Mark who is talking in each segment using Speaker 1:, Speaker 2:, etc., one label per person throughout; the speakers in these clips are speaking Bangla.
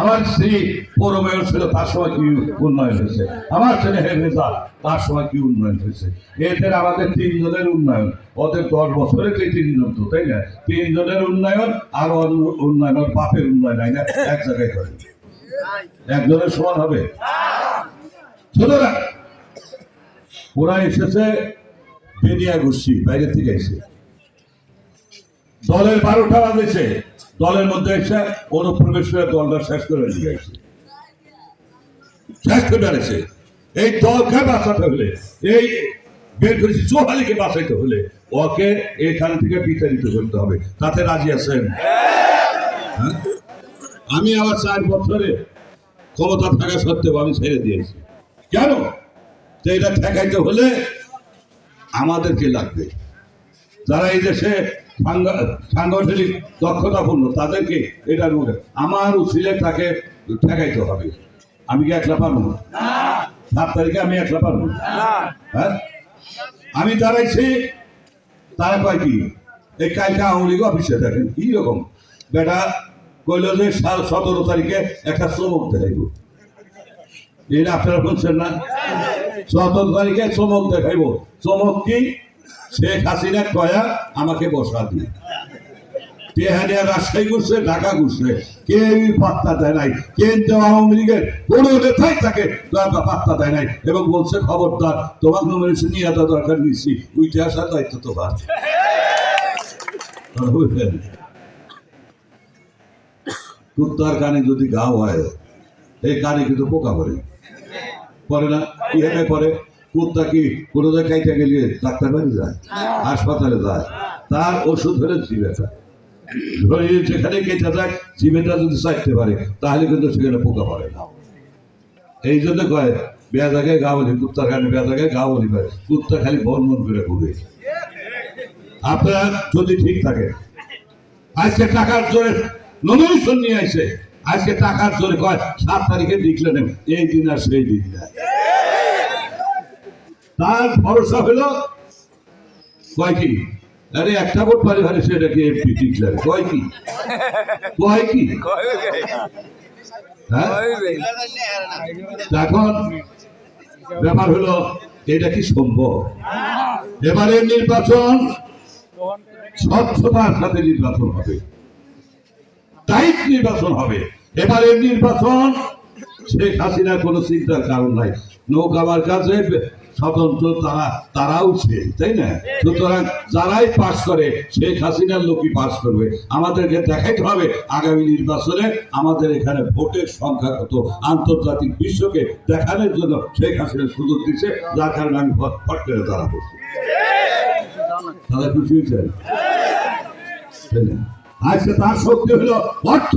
Speaker 1: আমার স্ত্রী পৌর ছিল, তার সময় কি উন্নয়ন হয়েছে? আমার ছেলে হেরেজা তার সময় কি উন্নয়ন হয়েছে? এদের আমাদের তিনজনের উন্নয়ন। ওদের দশ বছরে তো তিনজন তো, তাই না? তিনজনের উন্নয়ন আর উন্নয়ন, ওর বাপের উন্নয়ন হয় না? এক জায়গায় করে। একজনের সমান হবে? ওরা এসেছে বেনিয়া গোষ্ঠী বাইরে থেকে এসে। দলের বারোটা বাজেছে। দলের মধ্যে এসে অনুপ্রবেশ করে দলটা শেষ করে নিয়ে গেছে। শেষ করে বেড়েছে এই দলকে বাঁচাতে হলে, এই বের করেছি চৌহালিকে বাঁচাইতে হলে, ওকে এখান থেকে বিতাড়িত করতে হবে। তাতে রাজি আছেন? হ্যাঁ? আমি আবার চার বছরে ক্ষমতা থাকা সত্ত্বেও আমি ছেড়ে দিয়েছি। কেন? এটা ঠেকাইতে হলে আমাদেরকে লাগবে। যারা এই দেশে সাংগঠনিক দক্ষতাপূর্ণ তাদেরকে এটার মধ্যে আমার উচিলে তাকে ঠেকাইতে হবে। আমি কি একলা পারব সাত তারিখে আমি একলা পারব হ্যাঁ? আমি দাঁড়াইছি তারা কয় কি? এই কালকে আওয়ামী লীগ অফিসে দেখেন কি রকম? বেটা কইল যে সাল- সতেরো তারিখে একটা শ্রমক দেখাইব। এটা আপনারা বলছেন না? সতেরো তারিখে শ্রমক দেখাইব। শ্রমক কি? শেখ হাসিনা কয়া আমাকে বসা দিয়ে তেহানিয়া রাজশাহী ঘুরছে, ঢাকা ঘুরছে। কেউই পাত্তা দেয় নাই। কিন্তু আওয়ামী লীগের কোনো নেতাই পাত্তা দেয় নাই এবং বলছে, খবরদার, তোমার নমিনেশন নিয়ে দরকার নিচ্ছি আসার দায়িত্ব তোমার? কুত্তার কানে যদি ঘাও হয়, এই কানে কিন্তু পোকা পড়ে। পরে না? কি পরে কুত্তা কি কোনো জায়গায় গেলে ডাক্তার বাড়ি যায় হাসপাতালে যায়। তার ওষুধ হলে জিবেটা শরীরে যেখানে কেটে যায় জিবেটা যদি চাইতে পারে তাহলে কিন্তু সেখানে পোকা পড়ে না। এই জন্য কয় বেয়া জায়গায় গা বলি কুত্তার কানে বেয়া জায়গায় গা বলি কয় কুত্তা খালি বন বন করে ঘুরে। আপনারা যদি ঠিক থাকে আজকে টাকার জোরে নমিনেশন নিয়ে আসে। আজকে টাকার জোরে কয় সাত তারিখে লিখলেন এই দিন আর সেই দিন না তার ভরসা হলো আরে একটা ভোট পারে সেটাকে এমপি ডিক্লার কয় কি কয় কি হ্যাঁ? এখন ব্যাপার হলো, এটা কি সম্ভব? এবারে নির্বাচন স্বচ্ছতার সাথে নির্বাচন হবে। টাইট নির্বাচন হবে। এবারে নির্বাচন শেখ হাসিনার কোনো চিন্তার কারণ নাই। নৌকাবার কাছে স্বতন্ত্র তারা, তারাও সে তাই না? সুতরাং যারাই পাশ করে, শেখ হাসিনার লোকই পাশ করবে। আমাদেরকে দেখাইতে হবে, আগামী নির্বাচনে আমাদের এখানে ভোটের সংখ্যা কত, আন্তর্জাতিক বিশ্বকে দেখানোর জন্য শেখ হাসিনা সুযোগ দিচ্ছে যার কারণে আমি ফট করে বলছি তারা খুশি হয়েছেন? আজকে তার শক্তি হলো অর্থ।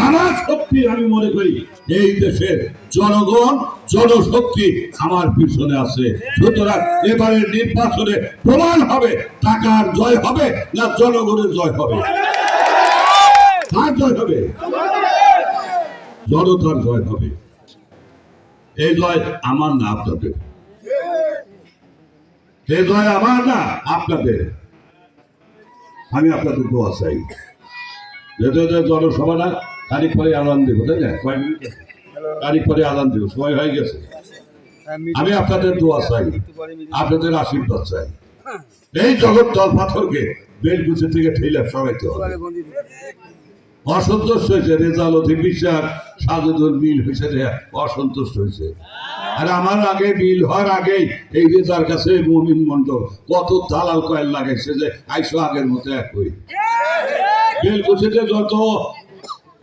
Speaker 1: আমার শক্তি আমি মনে করি, এই দেশের জনগণ, জনশক্তি আমার পিছনে আছে। সুতরাং এবারের নির্বাচনে প্রমাণ হবে টাকার জয় হবে না জনগণের জয় হবে। জয় হবে? জনতার জয় হবে। এই জয় আমার না আপনাদের। এই জয় আমার না আপনাদের। আমি আপনাদের দোয়া চাই। জনসভা না তারিখ পরে তাই না? পরে সময় হয়ে গেছে। আমি আপনাদের দোয়া চাই, আপনাদের আশীর্বাদ চাই। এই জগৎ দল পাথরকে থেকে ঠেলে সরাইতে হবে। হয়েছে, রেজাল বিশ্বাস হয়েছে অসন্তুষ্ট হয়েছে। আর আমার আগে বিল হওয়ার আগেই এই রেজার কাছে মমিন মন্ডল কত দালাল কয়েল লাগাইছে যে আইসো আগের মতো এক হই। বেলকুচিতে যত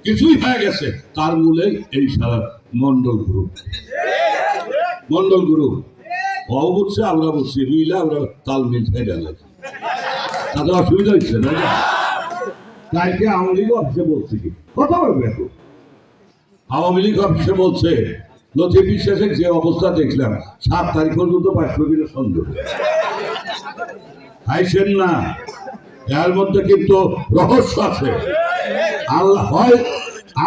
Speaker 1: কিছুই হয়ে গেছে। তার মূলে এই সারা মন্ডল গ্রুপ মন্ডল গ্রুপ ও বুঝছে আমরা বুঝছি মিলে আমরা তাল মিল লাগছি তাদের অসুবিধা হচ্ছে না কালকে আওয়ামী লীগ অফিসে বলছে কি? কথা বলবে এখন। আওয়ামী লীগ অফিসে বলছে লতি বিশ্বাসের যে অবস্থা দেখলাম, সাত তারিখ পর্যন্ত পাঁচশো কিলো সন্দেহ। খাইছেন না, এর মধ্যে কিন্তু রহস্য আছে। আল্লাহ হয়,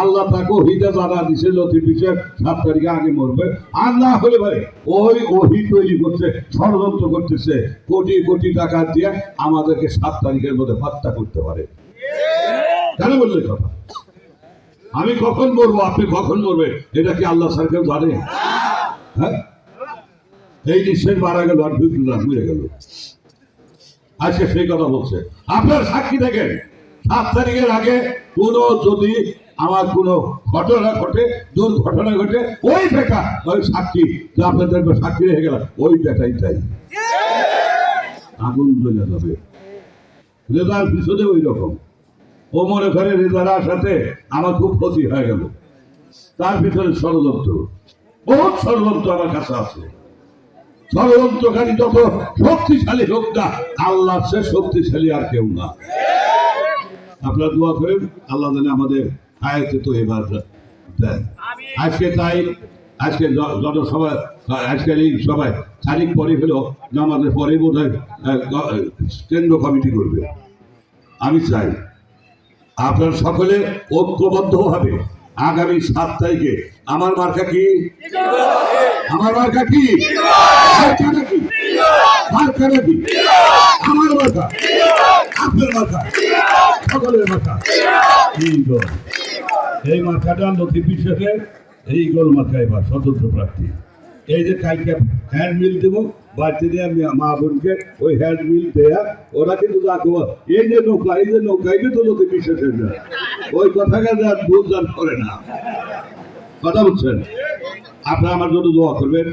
Speaker 1: আল্লাহ তাকে ওহিটা জানা দিছে লতি বিশ্বাস সাত তারিখে আগে মরবে। আর না হলে ভাই ওই ওহি তৈরি করছে, ষড়যন্ত্র করতেছে, কোটি কোটি টাকা দিয়ে আমাদেরকে সাত তারিখের মধ্যে হত্যা করতে পারে। কেন বললে কথা? আমি কখন মরবো, আপনি কখন মরবে এটা কি আল্লাহ স্যার কেউ জানে? হ্যাঁ? এই নিশ্চয় মারা গেল আর ঢুকল না মরে গেল। আজকে সেই কথা বলছে। আপনার সাক্ষী দেখেন সাত তারিখের আগে কোনো যদি আমার কোনো ঘটনা ঘটে, দুর্ঘটনা ঘটে, ওই বেটা ওই সাক্ষী আপনাদের সাক্ষী রেখে গেল ওই বেটাই চাই আগুন জ্বলে যাবে। রেজার পিছনে ওই রকম। ও মনে করে রেজার সাথে আমার খুব ক্ষতি হয়ে গেল। তার পিছনে ষড়যন্ত্র। বহুত ষড়যন্ত্র আমার কাছে আছে। ষড়যন্ত্রকারী যত শক্তিশালী হোক না আল্লাহ সে শক্তিশালী আর কেউ না। আপনারা দোয়া করেন আল্লাহ জানে আমাদের আয়তে তো এবার দেন। আজকে তাই আজকে জনসভা আজকের এই সবাই তারিখ পরে হলো আমাদের পরে বোধ হয় কেন্দ্র কমিটি করবে। আমি চাই আপনারা সকলে ঐক্যবদ্ধ হবে আগামী সাত তারিখে আমার মার্কা কি? আমার মার্কা কি? মার্কা নাকি? আমার মার্কা? আপনার মার্কা? সকলের মার্কা এই মার্কাটা নথি বিশেষে এই গোল মার্কা এবার স্বতন্ত্র প্রার্থী। এই যে কালকে হ্যান্ড মিল দেবো, বাড়িতে আমি মা বোনকে ওই হ্যান্ড মিল দেয়া, ওরা কিন্তু রাখব এই যে নৌকা, এই যে নৌকা, এই তো না ওই আর বুঝদান করে না। কথা বলছেন? আপনারা আমার জন্য দোয়া করবেন।